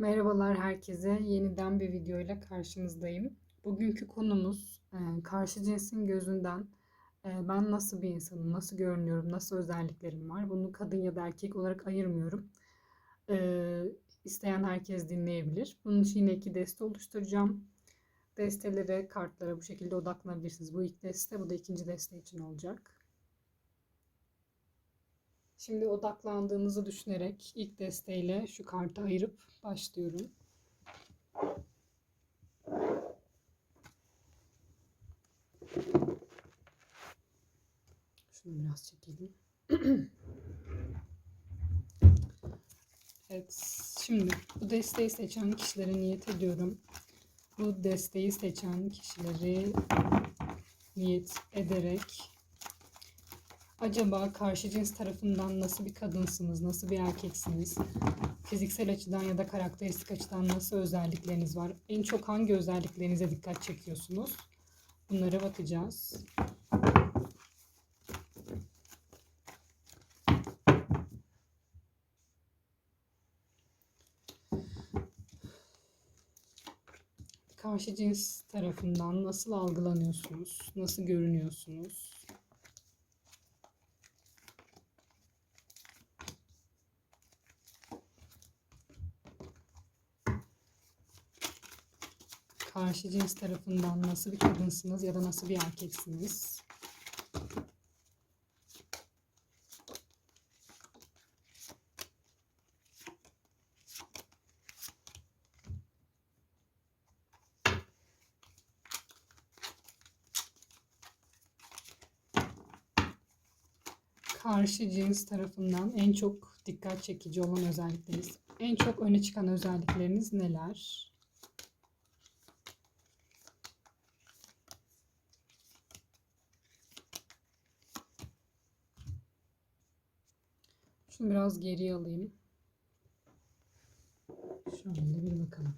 Merhabalar herkese. Yeniden bir videoyla karşınızdayım. Bugünkü konumuz e, karşı cinsin gözünden e, ben nasıl bir insanım, nasıl görünüyorum, nasıl özelliklerim var. Bunu kadın ya da erkek olarak ayırmıyorum. E, İsteyen herkes dinleyebilir. Bunun için yine iki deste oluşturacağım. Destelere, kartlara bu şekilde odaklanabilirsiniz. Bu ilk deste, bu da ikinci deste için olacak. Şimdi odaklandığınızı düşünerek ilk desteğiyle şu kartı ayırıp başlıyorum. Şunu biraz çekelim. evet, şimdi bu desteği seçen kişilere niyet ediyorum. Bu desteği seçen kişileri niyet ederek Acaba karşı cins tarafından nasıl bir kadınsınız, nasıl bir erkeksiniz? Fiziksel açıdan ya da karakteristik açıdan nasıl özellikleriniz var? En çok hangi özelliklerinize dikkat çekiyorsunuz? Bunlara bakacağız. Karşı cins tarafından nasıl algılanıyorsunuz? Nasıl görünüyorsunuz? Karşı cins tarafından nasıl bir kadınsınız ya da nasıl bir erkeksiniz? karşı cins tarafından en çok dikkat çekici olan özellikleriniz, en çok öne çıkan özellikleriniz neler? Şunu biraz geriye alayım. Şöyle bir bakalım.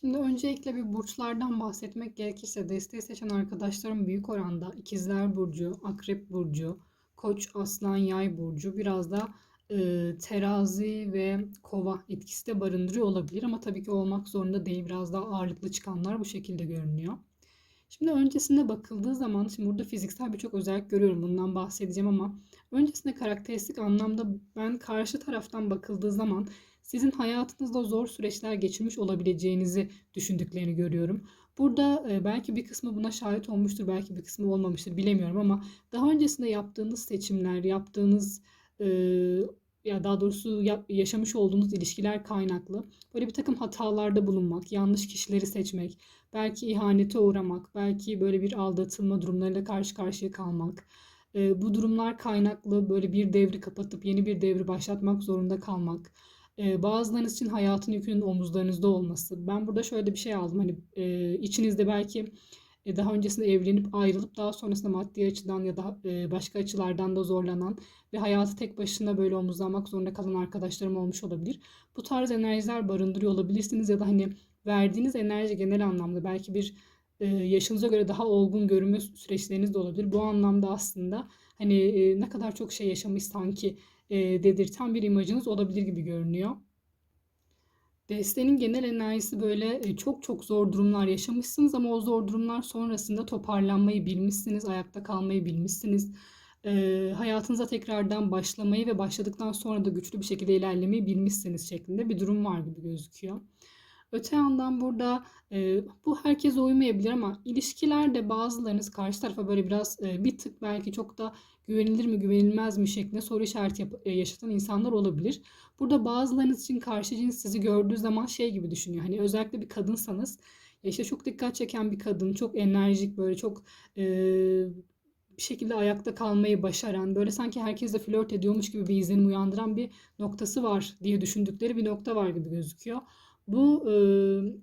Şimdi öncelikle bir burçlardan bahsetmek gerekirse desteği seçen arkadaşlarım büyük oranda ikizler burcu, akrep burcu, koç, aslan, yay burcu biraz da e, terazi ve kova etkisi de barındırıyor olabilir ama tabii ki olmak zorunda değil. Biraz daha ağırlıklı çıkanlar bu şekilde görünüyor. Şimdi öncesinde bakıldığı zaman şimdi burada fiziksel birçok özellik görüyorum. Bundan bahsedeceğim ama öncesinde karakteristik anlamda ben karşı taraftan bakıldığı zaman sizin hayatınızda zor süreçler geçirmiş olabileceğinizi düşündüklerini görüyorum. Burada e, belki bir kısmı buna şahit olmuştur, belki bir kısmı olmamıştır bilemiyorum ama daha öncesinde yaptığınız seçimler, yaptığınız e, ya daha doğrusu yaşamış olduğunuz ilişkiler kaynaklı böyle bir takım hatalarda bulunmak, yanlış kişileri seçmek, belki ihanete uğramak, belki böyle bir aldatılma durumlarıyla karşı karşıya kalmak. E, bu durumlar kaynaklı böyle bir devri kapatıp yeni bir devri başlatmak zorunda kalmak e, bazılarınız için hayatın yükünün omuzlarınızda olması. Ben burada şöyle bir şey aldım. Hani e, içinizde belki daha öncesinde evlenip ayrılıp daha sonrasında maddi açıdan ya da e, başka açılardan da zorlanan ve hayatı tek başına böyle omuzlamak zorunda kalan arkadaşlarım olmuş olabilir. Bu tarz enerjiler barındırıyor olabilirsiniz ya da hani verdiğiniz enerji genel anlamda belki bir e, yaşınıza göre daha olgun görünme süreçleriniz de olabilir. Bu anlamda aslında hani e, ne kadar çok şey yaşamış sanki e, dedirten bir imajınız olabilir gibi görünüyor. Destenin genel enerjisi böyle e, çok çok zor durumlar yaşamışsınız ama o zor durumlar sonrasında toparlanmayı bilmişsiniz, ayakta kalmayı bilmişsiniz. E, hayatınıza tekrardan başlamayı ve başladıktan sonra da güçlü bir şekilde ilerlemeyi bilmişsiniz şeklinde bir durum var gibi gözüküyor. Öte yandan burada e, bu herkese uymayabilir ama ilişkilerde bazılarınız karşı tarafa böyle biraz e, bir tık belki çok da güvenilir mi güvenilmez mi şeklinde soru işareti yap- yaşatan insanlar olabilir. Burada bazılarınız için karşı cins sizi gördüğü zaman şey gibi düşünüyor. Hani özellikle bir kadınsanız işte çok dikkat çeken bir kadın, çok enerjik böyle çok e, bir şekilde ayakta kalmayı başaran, böyle sanki herkesle flört ediyormuş gibi bir izlenim uyandıran bir noktası var diye düşündükleri bir nokta var gibi gözüküyor. Bu e,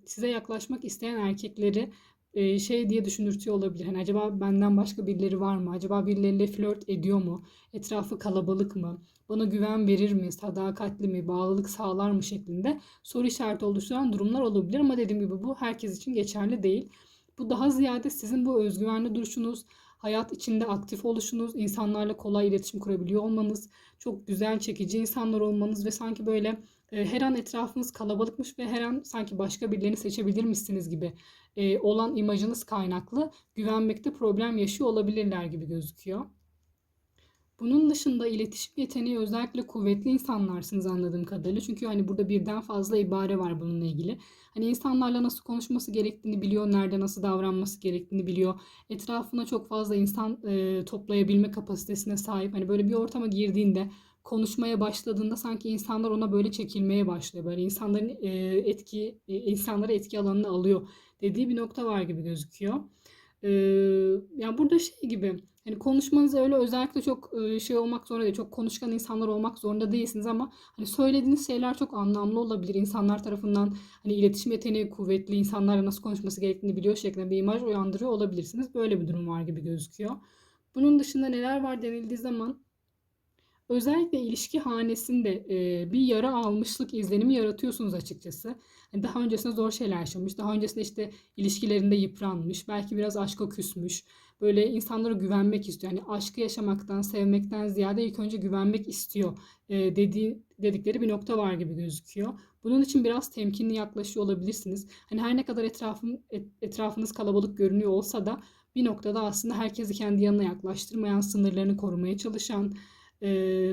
size yaklaşmak isteyen erkekleri e, şey diye düşündürtüyor olabilir. Hani acaba benden başka birileri var mı? Acaba birileriyle flört ediyor mu? Etrafı kalabalık mı? Bana güven verir mi? Sadakatli mi? Bağlılık sağlar mı? şeklinde soru işareti oluşturan durumlar olabilir. Ama dediğim gibi bu herkes için geçerli değil. Bu daha ziyade sizin bu özgüvenli duruşunuz, hayat içinde aktif oluşunuz, insanlarla kolay iletişim kurabiliyor olmanız, çok güzel, çekici insanlar olmanız ve sanki böyle e, her an etrafınız kalabalıkmış ve her an sanki başka birilerini seçebilirmişsiniz gibi e, olan imajınız kaynaklı güvenmekte problem yaşıyor olabilirler gibi gözüküyor. Bunun dışında iletişim yeteneği özellikle kuvvetli insanlarsınız anladığım kadarıyla. Çünkü hani burada birden fazla ibare var bununla ilgili. Hani insanlarla nasıl konuşması gerektiğini biliyor, nerede nasıl davranması gerektiğini biliyor. Etrafına çok fazla insan e, toplayabilme kapasitesine sahip. Hani böyle bir ortama girdiğinde konuşmaya başladığında sanki insanlar ona böyle çekilmeye başlıyor. Böyle insanların e, etki e, insanları etki alanına alıyor dediği bir nokta var gibi gözüküyor. E, yani burada şey gibi hani konuşmanız öyle özellikle çok e, şey olmak zorunda değil. Çok konuşkan insanlar olmak zorunda değilsiniz ama hani söylediğiniz şeyler çok anlamlı olabilir. İnsanlar tarafından hani iletişim yeteneği kuvvetli, insanlarla nasıl konuşması gerektiğini biliyor şeklinde bir imaj uyandırıyor olabilirsiniz. Böyle bir durum var gibi gözüküyor. Bunun dışında neler var denildiği zaman Özellikle ilişki hanesinde e, bir yara almışlık izlenimi yaratıyorsunuz açıkçası. Yani daha öncesinde zor şeyler yaşamış, daha öncesinde işte ilişkilerinde yıpranmış, belki biraz aşka küsmüş. Böyle insanlara güvenmek istiyor. Yani aşkı yaşamaktan, sevmekten ziyade ilk önce güvenmek istiyor e, dediği, dedikleri bir nokta var gibi gözüküyor. Bunun için biraz temkinli yaklaşıyor olabilirsiniz. Hani her ne kadar etrafın, et, etrafınız kalabalık görünüyor olsa da bir noktada aslında herkesi kendi yanına yaklaştırmayan, sınırlarını korumaya çalışan,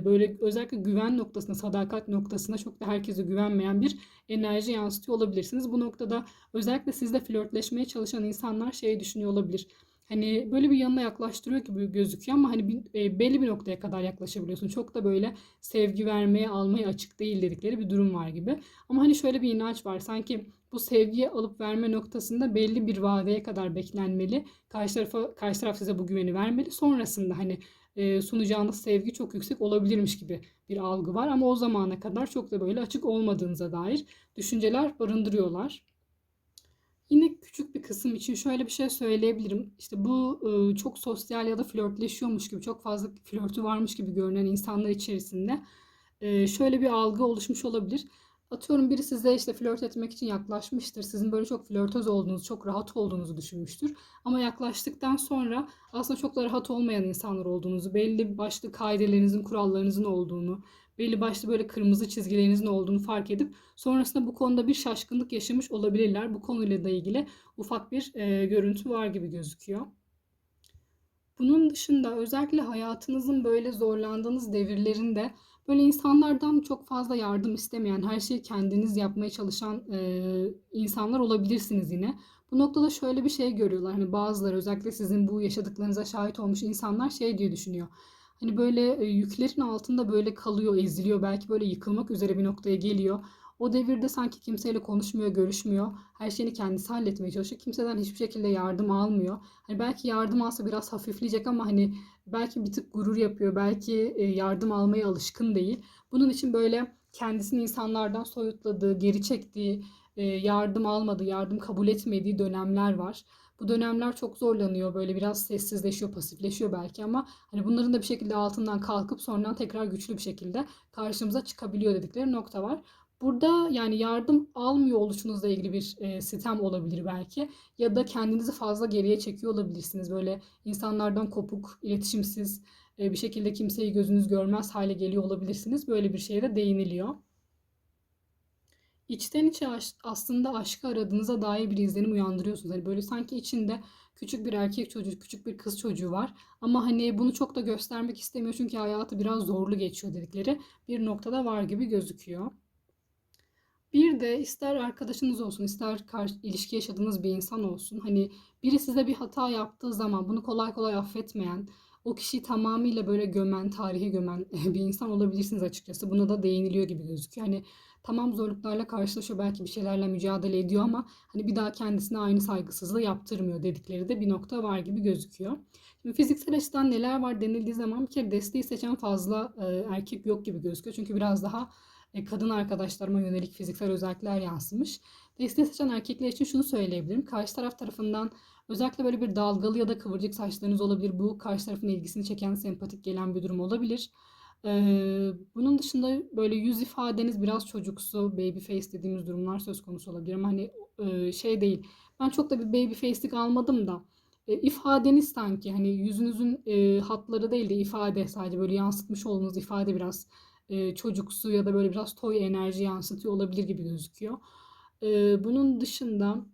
böyle özellikle güven noktasına, sadakat noktasına çok da herkese güvenmeyen bir enerji yansıtıyor olabilirsiniz. Bu noktada özellikle sizle flörtleşmeye çalışan insanlar şey düşünüyor olabilir. Hani böyle bir yanına yaklaştırıyor gibi gözüküyor ama hani bir, e, belli bir noktaya kadar yaklaşabiliyorsun. Çok da böyle sevgi vermeye, almaya açık değil dedikleri bir durum var gibi. Ama hani şöyle bir inanç var. Sanki bu sevgiyi alıp verme noktasında belli bir vadeye kadar beklenmeli. Karşı tarafa karşı taraf size bu güveni vermeli. Sonrasında hani e, sunacağınız sevgi çok yüksek olabilirmiş gibi bir algı var. Ama o zamana kadar çok da böyle açık olmadığınıza dair düşünceler barındırıyorlar. Yine küçük bir kısım için şöyle bir şey söyleyebilirim. İşte bu e, çok sosyal ya da flörtleşiyormuş gibi, çok fazla flörtü varmış gibi görünen insanlar içerisinde e, şöyle bir algı oluşmuş olabilir. Atıyorum biri size işte flört etmek için yaklaşmıştır. Sizin böyle çok flörtöz olduğunuzu, çok rahat olduğunuzu düşünmüştür. Ama yaklaştıktan sonra aslında çok da rahat olmayan insanlar olduğunuzu, belli başlı kaidelerinizin, kurallarınızın olduğunu, belli başlı böyle kırmızı çizgilerinizin olduğunu fark edip sonrasında bu konuda bir şaşkınlık yaşamış olabilirler. Bu konuyla da ilgili ufak bir e, görüntü var gibi gözüküyor. Bunun dışında özellikle hayatınızın böyle zorlandığınız devirlerinde Böyle insanlardan çok fazla yardım istemeyen, her şeyi kendiniz yapmaya çalışan e, insanlar olabilirsiniz yine. Bu noktada şöyle bir şey görüyorlar. Hani bazıları özellikle sizin bu yaşadıklarınıza şahit olmuş insanlar şey diye düşünüyor. Hani böyle e, yüklerin altında böyle kalıyor, eziliyor. Belki böyle yıkılmak üzere bir noktaya geliyor. O devirde sanki kimseyle konuşmuyor, görüşmüyor. Her şeyini kendisi halletmeye çalışıyor. Kimseden hiçbir şekilde yardım almıyor. Hani belki yardım alsa biraz hafifleyecek ama hani belki bir tık gurur yapıyor. Belki e, yardım almaya alışkın değil. Bunun için böyle kendisini insanlardan soyutladığı, geri çektiği, e, yardım almadığı, yardım kabul etmediği dönemler var. Bu dönemler çok zorlanıyor. Böyle biraz sessizleşiyor, pasifleşiyor belki ama hani bunların da bir şekilde altından kalkıp sonradan tekrar güçlü bir şekilde karşımıza çıkabiliyor dedikleri nokta var. Burada yani yardım almıyor oluşunuzla ilgili bir e, sitem olabilir belki ya da kendinizi fazla geriye çekiyor olabilirsiniz. Böyle insanlardan kopuk, iletişimsiz e, bir şekilde kimseyi gözünüz görmez hale geliyor olabilirsiniz. Böyle bir şeye de değiniliyor. İçten içe aslında aşkı aradığınıza dair bir izlenim uyandırıyorsunuz. Hani böyle sanki içinde küçük bir erkek çocuğu, küçük bir kız çocuğu var. Ama hani bunu çok da göstermek istemiyor çünkü hayatı biraz zorlu geçiyor dedikleri bir noktada var gibi gözüküyor. Bir de ister arkadaşınız olsun, ister karşı, ilişki yaşadığınız bir insan olsun. Hani biri size bir hata yaptığı zaman bunu kolay kolay affetmeyen, o kişiyi tamamıyla böyle gömen, tarihe gömen bir insan olabilirsiniz açıkçası. Buna da değiniliyor gibi gözüküyor. Hani tamam zorluklarla karşılaşıyor, belki bir şeylerle mücadele ediyor ama hani bir daha kendisine aynı saygısızlığı yaptırmıyor dedikleri de bir nokta var gibi gözüküyor. Şimdi fiziksel açıdan neler var denildiği zaman bir kere desteği seçen fazla e, erkek yok gibi gözüküyor. Çünkü biraz daha kadın arkadaşlarıma yönelik fiziksel özellikler yansımış. Desteği seçen erkekler için şunu söyleyebilirim. Karşı taraf tarafından özellikle böyle bir dalgalı ya da kıvırcık saçlarınız olabilir. Bu karşı tarafın ilgisini çeken, sempatik gelen bir durum olabilir. Ee, bunun dışında böyle yüz ifadeniz biraz çocuksu, baby face dediğimiz durumlar söz konusu olabilir. Ama hani e, şey değil. Ben çok da bir baby face'lik almadım da e, ifadeniz sanki hani yüzünüzün e, hatları değil de ifade sadece böyle yansıtmış olduğunuz ifade biraz e, çocuksu ya da böyle biraz toy enerji yansıtıyor olabilir gibi gözüküyor. E, bunun dışında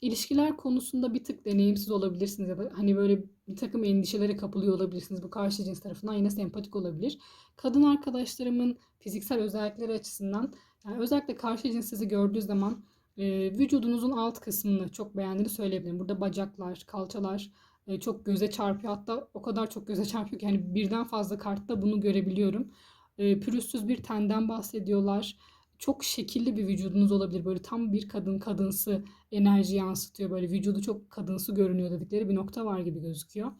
ilişkiler konusunda bir tık deneyimsiz olabilirsiniz ya da hani böyle bir takım endişelere kapılıyor olabilirsiniz. Bu karşı cins tarafından yine sempatik olabilir. Kadın arkadaşlarımın fiziksel özellikleri açısından yani özellikle karşı cins sizi gördüğü zaman e, vücudunuzun alt kısmını çok beğendiğini söyleyebilirim. Burada bacaklar, kalçalar e, çok göze çarpıyor. Hatta o kadar çok göze çarpıyor ki yani birden fazla kartta bunu görebiliyorum. Pürüzsüz bir tenden bahsediyorlar. Çok şekilli bir vücudunuz olabilir. Böyle tam bir kadın kadınsı enerji yansıtıyor. Böyle vücudu çok kadınsı görünüyor dedikleri bir nokta var gibi gözüküyor.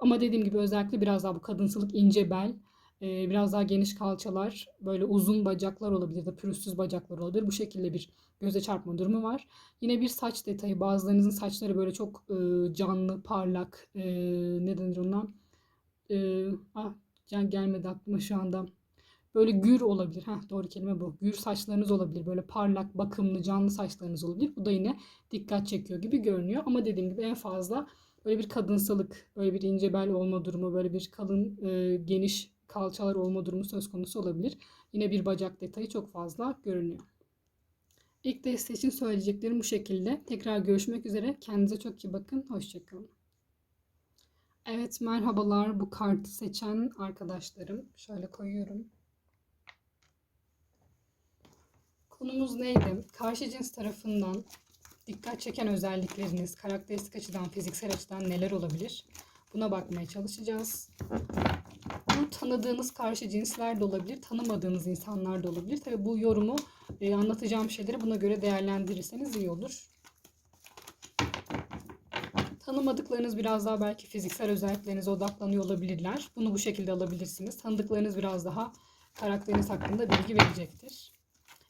Ama dediğim gibi özellikle biraz daha bu kadınsılık ince bel, biraz daha geniş kalçalar, böyle uzun bacaklar olabilir de pürüzsüz bacaklar olabilir. Bu şekilde bir göze çarpma durumu var. Yine bir saç detayı. Bazılarınızın saçları böyle çok canlı, parlak, e, ne denir ona? E, ah, gel gelmedi aklıma şu anda. Böyle gür olabilir. Heh, doğru kelime bu. Gür saçlarınız olabilir. Böyle parlak, bakımlı, canlı saçlarınız olabilir. Bu da yine dikkat çekiyor gibi görünüyor. Ama dediğim gibi en fazla böyle bir kadınsalık, böyle bir ince bel olma durumu, böyle bir kalın, e, geniş kalçalar olma durumu söz konusu olabilir. Yine bir bacak detayı çok fazla görünüyor. İlk deste için söyleyeceklerim bu şekilde. Tekrar görüşmek üzere. Kendinize çok iyi bakın. Hoşçakalın. Evet merhabalar bu kartı seçen arkadaşlarım. Şöyle koyuyorum. Konumuz neydi? Karşı cins tarafından dikkat çeken özellikleriniz, karakteristik açıdan, fiziksel açıdan neler olabilir? Buna bakmaya çalışacağız. Bu tanıdığınız karşı cinsler de olabilir, tanımadığınız insanlar da olabilir. Tabi bu yorumu e, anlatacağım şeyleri buna göre değerlendirirseniz iyi olur. Tanımadıklarınız biraz daha belki fiziksel özelliklerinize odaklanıyor olabilirler. Bunu bu şekilde alabilirsiniz. Tanıdıklarınız biraz daha karakteriniz hakkında bilgi verecektir.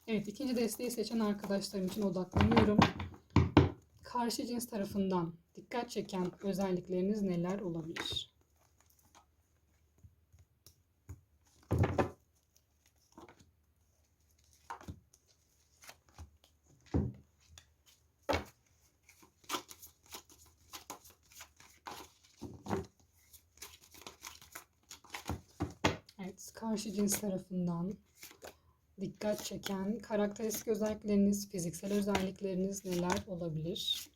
Evet ikinci desteği seçen arkadaşlarım için odaklanıyorum. Karşı cins tarafından dikkat çeken özellikleriniz neler olabilir? Evet, karşı cins tarafından dikkat çeken karakteristik özellikleriniz, fiziksel özellikleriniz neler olabilir?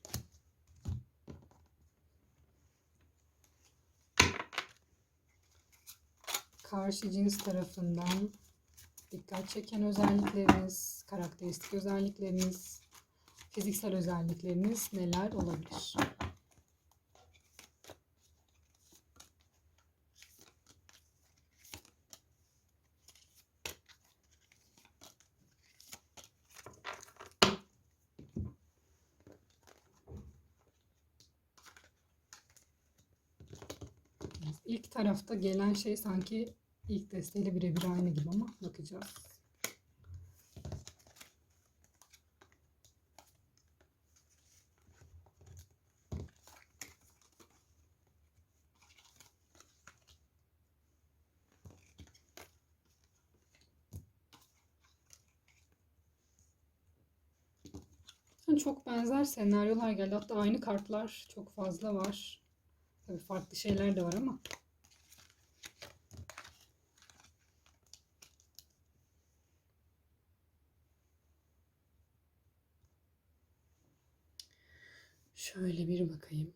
Karşı cins tarafından dikkat çeken özellikleriniz, karakteristik özellikleriniz, fiziksel özellikleriniz neler olabilir? İlk tarafta gelen şey sanki ilk desteğiyle birebir aynı gibi ama bakacağız. Çok benzer senaryolar geldi. Hatta aynı kartlar çok fazla var. Tabii farklı şeyler de var ama. Şöyle bir bakayım.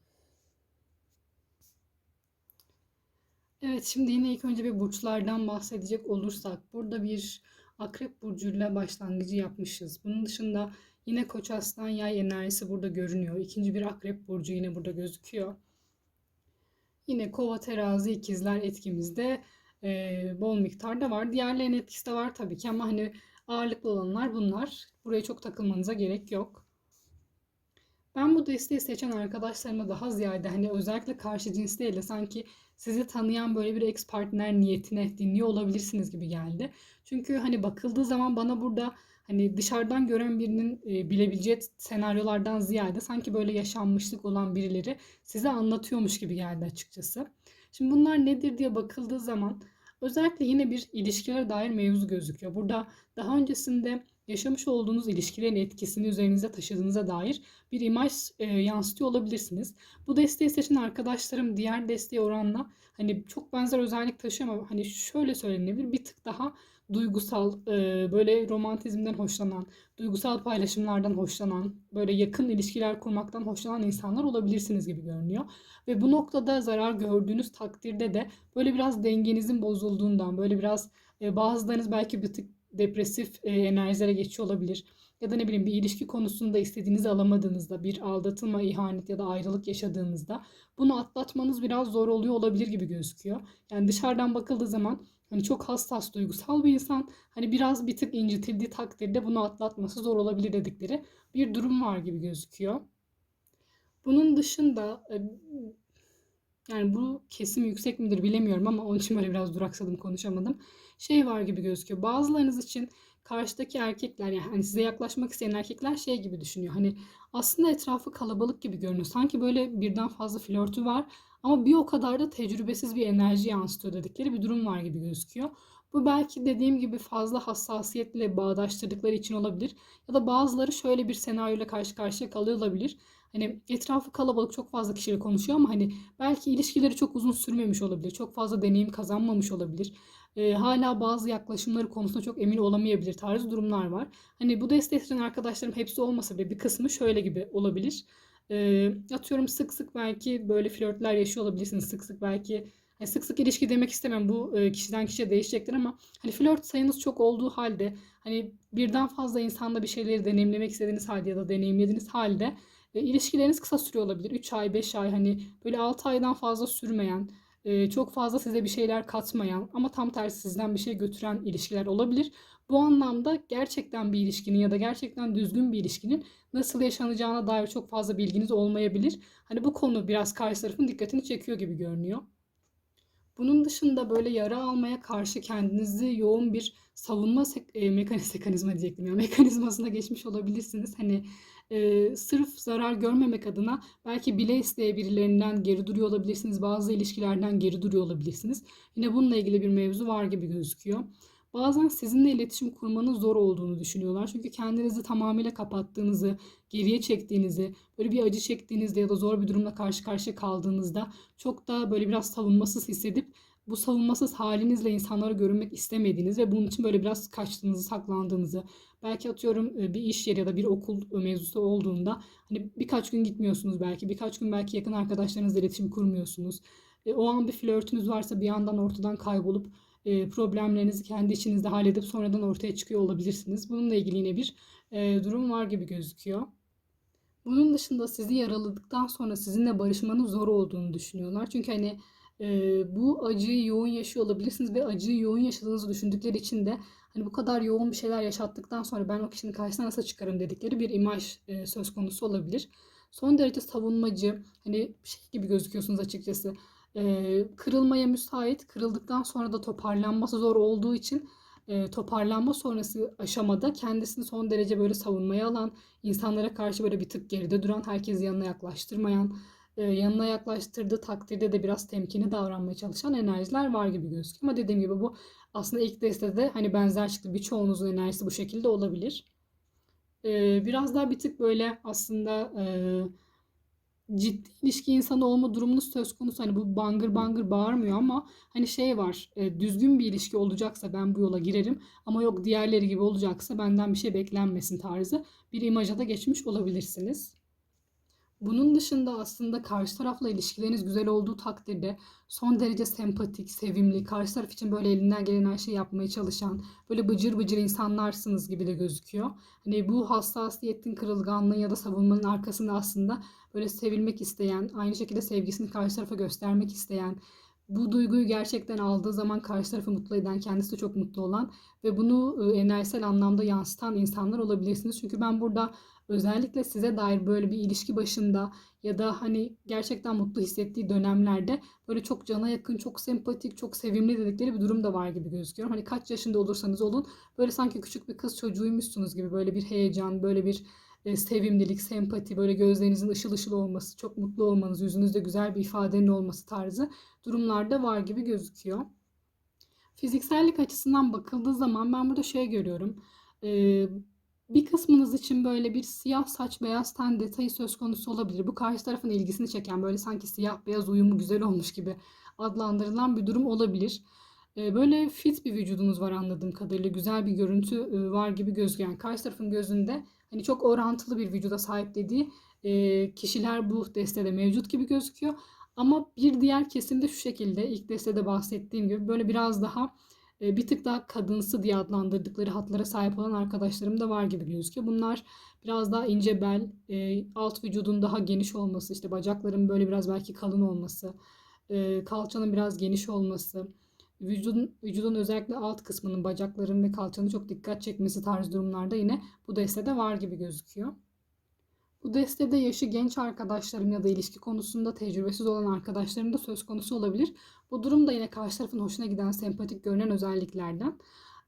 Evet şimdi yine ilk önce bir burçlardan bahsedecek olursak burada bir akrep burcuyla başlangıcı yapmışız. Bunun dışında yine koç aslan yay enerjisi burada görünüyor. İkinci bir akrep burcu yine burada gözüküyor. Yine kova terazi ikizler etkimizde e, bol miktarda var. Diğerlerinin etkisi de var tabii ki ama hani ağırlıklı olanlar bunlar. Buraya çok takılmanıza gerek yok. Ben bu desteği seçen arkadaşlarıma daha ziyade hani özellikle karşı cins sanki sizi tanıyan böyle bir ex partner niyetine dinliyor olabilirsiniz gibi geldi. Çünkü hani bakıldığı zaman bana burada hani dışarıdan gören birinin e, bilebileceği senaryolardan ziyade sanki böyle yaşanmışlık olan birileri size anlatıyormuş gibi geldi açıkçası. Şimdi bunlar nedir diye bakıldığı zaman özellikle yine bir ilişkilere dair mevzu gözüküyor. Burada daha öncesinde yaşamış olduğunuz ilişkilerin etkisini üzerinize taşıdığınıza dair bir imaj e, yansıtıyor olabilirsiniz. Bu desteği seçen arkadaşlarım diğer desteğe oranla hani çok benzer özellik taşıyor ama hani şöyle söylenebilir bir tık daha duygusal, e, böyle romantizmden hoşlanan, duygusal paylaşımlardan hoşlanan, böyle yakın ilişkiler kurmaktan hoşlanan insanlar olabilirsiniz gibi görünüyor. Ve bu noktada zarar gördüğünüz takdirde de böyle biraz dengenizin bozulduğundan, böyle biraz e, bazılarınız belki bir tık depresif e, enerjilere geçiyor olabilir. Ya da ne bileyim bir ilişki konusunda istediğinizi alamadığınızda, bir aldatılma, ihanet ya da ayrılık yaşadığınızda bunu atlatmanız biraz zor oluyor olabilir gibi gözüküyor. Yani dışarıdan bakıldığı zaman hani çok hassas, duygusal bir insan hani biraz bir tık incitildiği takdirde bunu atlatması zor olabilir dedikleri bir durum var gibi gözüküyor. Bunun dışında e, yani bu kesim yüksek midir bilemiyorum ama onun için böyle biraz duraksadım konuşamadım. Şey var gibi gözüküyor. Bazılarınız için karşıdaki erkekler yani hani size yaklaşmak isteyen erkekler şey gibi düşünüyor. Hani aslında etrafı kalabalık gibi görünüyor. Sanki böyle birden fazla flörtü var ama bir o kadar da tecrübesiz bir enerji yansıtıyor dedikleri bir durum var gibi gözüküyor. Bu belki dediğim gibi fazla hassasiyetle bağdaştırdıkları için olabilir. Ya da bazıları şöyle bir senaryoyla karşı karşıya kalıyor olabilir. Hani etrafı kalabalık çok fazla kişiyle konuşuyor ama hani belki ilişkileri çok uzun sürmemiş olabilir. Çok fazla deneyim kazanmamış olabilir. Ee, hala bazı yaklaşımları konusunda çok emin olamayabilir tarzı durumlar var. Hani bu destekleyen arkadaşlarım hepsi olmasa bile bir kısmı şöyle gibi olabilir. Ee, atıyorum sık sık belki böyle flörtler yaşıyor olabilirsiniz. Sık sık belki yani sık sık ilişki demek istemem. Bu e, kişiden kişiye değişecektir ama hani flört sayınız çok olduğu halde hani birden fazla insanda bir şeyleri deneyimlemek istediğiniz halde ya da deneyimlediğiniz halde e, ilişkileriniz kısa sürüyor olabilir. 3 ay, 5 ay hani böyle 6 aydan fazla sürmeyen, e, çok fazla size bir şeyler katmayan ama tam tersi sizden bir şey götüren ilişkiler olabilir. Bu anlamda gerçekten bir ilişkinin ya da gerçekten düzgün bir ilişkinin nasıl yaşanacağına dair çok fazla bilginiz olmayabilir. Hani bu konu biraz karşı tarafın dikkatini çekiyor gibi görünüyor. Bunun dışında böyle yara almaya karşı kendinizi yoğun bir savunma e, mekanizma diyecektim ya mekanizmasına geçmiş olabilirsiniz. Hani e, sırf zarar görmemek adına belki bile isteye birilerinden geri duruyor olabilirsiniz. Bazı ilişkilerden geri duruyor olabilirsiniz. Yine bununla ilgili bir mevzu var gibi gözüküyor. Bazen sizinle iletişim kurmanın zor olduğunu düşünüyorlar. Çünkü kendinizi tamamıyla kapattığınızı, geriye çektiğinizi, böyle bir acı çektiğinizde ya da zor bir durumla karşı karşıya kaldığınızda çok da böyle biraz savunmasız hissedip bu savunmasız halinizle insanlara görünmek istemediğiniz ve bunun için böyle biraz kaçtığınızı, saklandığınızı, belki atıyorum e, bir iş yeri ya da bir okul mevzusu olduğunda hani birkaç gün gitmiyorsunuz belki, birkaç gün belki yakın arkadaşlarınızla iletişim kurmuyorsunuz. E, o an bir flörtünüz varsa bir yandan ortadan kaybolup e, problemlerinizi kendi içinizde halledip sonradan ortaya çıkıyor olabilirsiniz. Bununla ilgili yine bir durum var gibi gözüküyor. Bunun dışında sizi yaraladıktan sonra sizinle barışmanın zor olduğunu düşünüyorlar. Çünkü hani bu acıyı yoğun yaşıyor olabilirsiniz ve acıyı yoğun yaşadığınızı düşündükleri için de hani bu kadar yoğun bir şeyler yaşattıktan sonra ben o kişinin karşısına nasıl çıkarım dedikleri bir imaj e, söz konusu olabilir. Son derece savunmacı, hani şey gibi gözüküyorsunuz açıkçası. E, kırılmaya müsait, kırıldıktan sonra da toparlanması zor olduğu için e, toparlanma sonrası aşamada kendisini son derece böyle savunmaya alan, insanlara karşı böyle bir tık geride duran, herkesi yanına yaklaştırmayan, yanına yaklaştırdığı takdirde de biraz temkinli davranmaya çalışan enerjiler var gibi gözüküyor. Ama dediğim gibi bu aslında ilk destede hani benzer çıktı. Birçoğunuzun enerjisi bu şekilde olabilir. E, biraz daha bir tık böyle aslında e, ciddi ilişki insanı olma durumunuz söz konusu. Hani bu bangır bangır bağırmıyor ama hani şey var. E, düzgün bir ilişki olacaksa ben bu yola girerim. Ama yok diğerleri gibi olacaksa benden bir şey beklenmesin tarzı bir imaja da geçmiş olabilirsiniz. Bunun dışında aslında karşı tarafla ilişkileriniz güzel olduğu takdirde son derece sempatik, sevimli, karşı taraf için böyle elinden gelen her şeyi yapmaya çalışan, böyle bıcır bıcır insanlarsınız gibi de gözüküyor. Hani bu hassasiyetin, kırılganlığın ya da savunmanın arkasında aslında böyle sevilmek isteyen, aynı şekilde sevgisini karşı tarafa göstermek isteyen, bu duyguyu gerçekten aldığı zaman karşı tarafı mutlu eden, kendisi de çok mutlu olan ve bunu e, enerjisel anlamda yansıtan insanlar olabilirsiniz. Çünkü ben burada özellikle size dair böyle bir ilişki başında ya da hani gerçekten mutlu hissettiği dönemlerde böyle çok cana yakın, çok sempatik, çok sevimli dedikleri bir durum da var gibi gözüküyor. Hani kaç yaşında olursanız olun böyle sanki küçük bir kız çocuğuymuşsunuz gibi böyle bir heyecan, böyle bir e, sevimlilik, sempati, böyle gözlerinizin ışıl ışıl olması, çok mutlu olmanız, yüzünüzde güzel bir ifadenin olması tarzı durumlarda var gibi gözüküyor. Fiziksellik açısından bakıldığı zaman ben burada şey görüyorum. Bir kısmınız için böyle bir siyah saç beyaz ten detayı söz konusu olabilir. Bu karşı tarafın ilgisini çeken böyle sanki siyah beyaz uyumu güzel olmuş gibi adlandırılan bir durum olabilir. Ee, böyle fit bir vücudunuz var anladığım kadarıyla. Güzel bir görüntü e, var gibi gözüküyor. Yani karşı tarafın gözünde hani çok orantılı bir vücuda sahip dediği e, kişiler bu destede mevcut gibi gözüküyor. Ama bir diğer kesimde şu şekilde ilk destede bahsettiğim gibi böyle biraz daha bir tık daha kadınsı diye adlandırdıkları hatlara sahip olan arkadaşlarım da var gibi gözüküyor. Bunlar biraz daha ince bel, e, alt vücudun daha geniş olması, işte bacakların böyle biraz belki kalın olması, e, kalçanın biraz geniş olması, vücudun, vücudun özellikle alt kısmının bacakların ve kalçanın çok dikkat çekmesi tarz durumlarda yine bu destede var gibi gözüküyor. Bu destede yaşı genç arkadaşlarım ya da ilişki konusunda tecrübesiz olan arkadaşlarım da söz konusu olabilir. Bu durum da yine karşı tarafın hoşuna giden, sempatik görünen özelliklerden.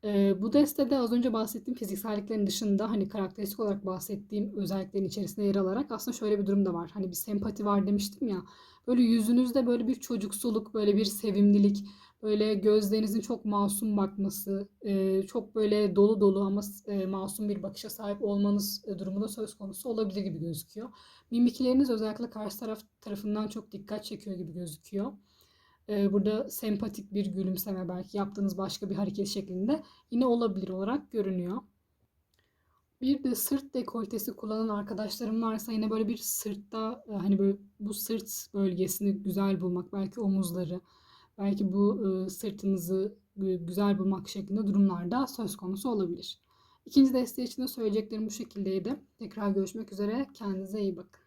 Ee, bu destede az önce bahsettiğim fizikselliklerin dışında hani karakteristik olarak bahsettiğim özelliklerin içerisinde yer alarak aslında şöyle bir durum da var. Hani bir sempati var demiştim ya. Böyle yüzünüzde böyle bir çocuksuluk, böyle bir sevimlilik, böyle gözlerinizin çok masum bakması, e, çok böyle dolu dolu ama e, masum bir bakışa sahip olmanız e, durumu da söz konusu olabilir gibi gözüküyor. Mimikleriniz özellikle karşı taraf tarafından çok dikkat çekiyor gibi gözüküyor. Burada sempatik bir gülümseme belki yaptığınız başka bir hareket şeklinde yine olabilir olarak görünüyor. Bir de sırt dekoltesi kullanan arkadaşlarım varsa yine böyle bir sırtta hani böyle bu sırt bölgesini güzel bulmak, belki omuzları, belki bu sırtınızı güzel bulmak şeklinde durumlarda söz konusu olabilir. İkinci desteği için de söyleyeceklerim bu şekildeydi. Tekrar görüşmek üzere. Kendinize iyi bakın.